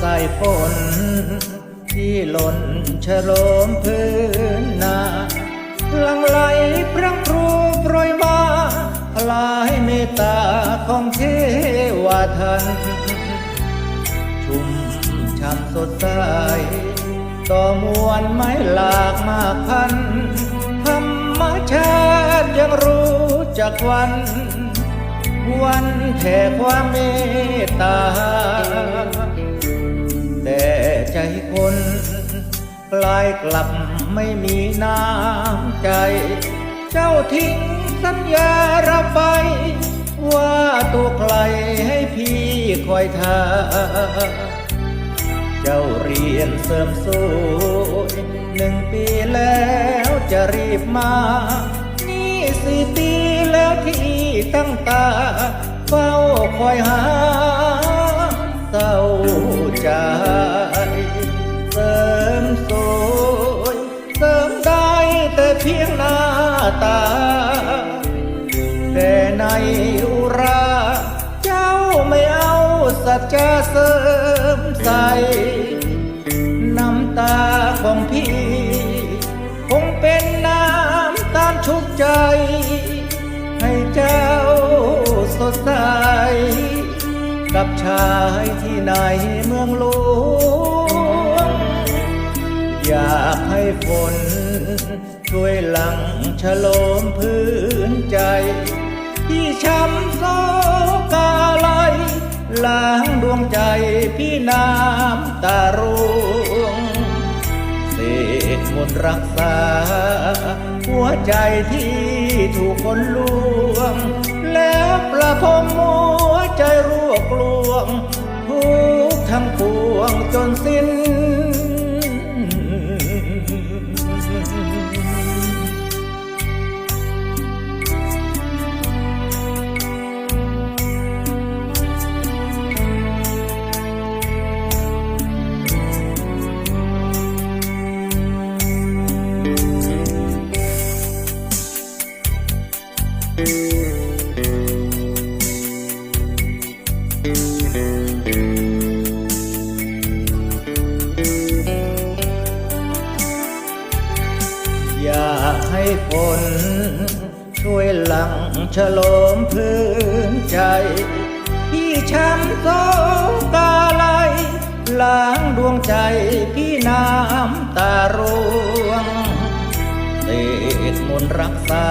สายฝนที่หล่นชโลมพื้นนาลังไหลพรังพรูโปรยมาลายเมตตาของเทวาทัน ชุ่มช่ำสดใสต่อมวลไม้หลากมากพัน ธรรมชาติยังรู้จักวัน วันแผ่ความเมตตา ใจคนกลายกลับไม่มีน้ำใจ เจ้าทิ้งสัญญาเราไป ว่าตัวใครให้พี่คอยทาเจ้าเรียนเสริมสวยหนึ่งปีแล้วจะรีบมา นี่สี่ปีแล้วที่ตั้งตา เฝ้าคอยหาเศร้าใจ ตา แต่ในอุรา เจ้าไม่เอาสัจจะเสริมใส่น้ำตาของพี่ คงเป็นน้ำตาชุบใจ ให้เจ้าสดใส กับชายที่ในเมืองหลวงอยากให้ฝนช่วยหลัง ฉโลมพื้นใจ ที่ช้ำโศกาไหลล้างดวงใจพี่น้ำตาร่วงเศษมนรักษา หัวใจที่ถูกคนลวง แล้วประพรมหัวใจรวกลวงทุกทั้งปวงจนสิ้น อยากให้ฝนช่วยหลังฉลมพื้นใจพี่ช้ำโศกาไหลล้างดวงใจพี่น้ำตาร่วงเศษมนรักษา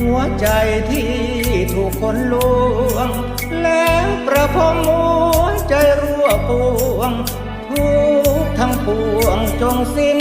หัวใจที่ถูกคนลวง แล้วประพรมหัวใจรั่วปวงทุกทั้งปวงจงสิ้น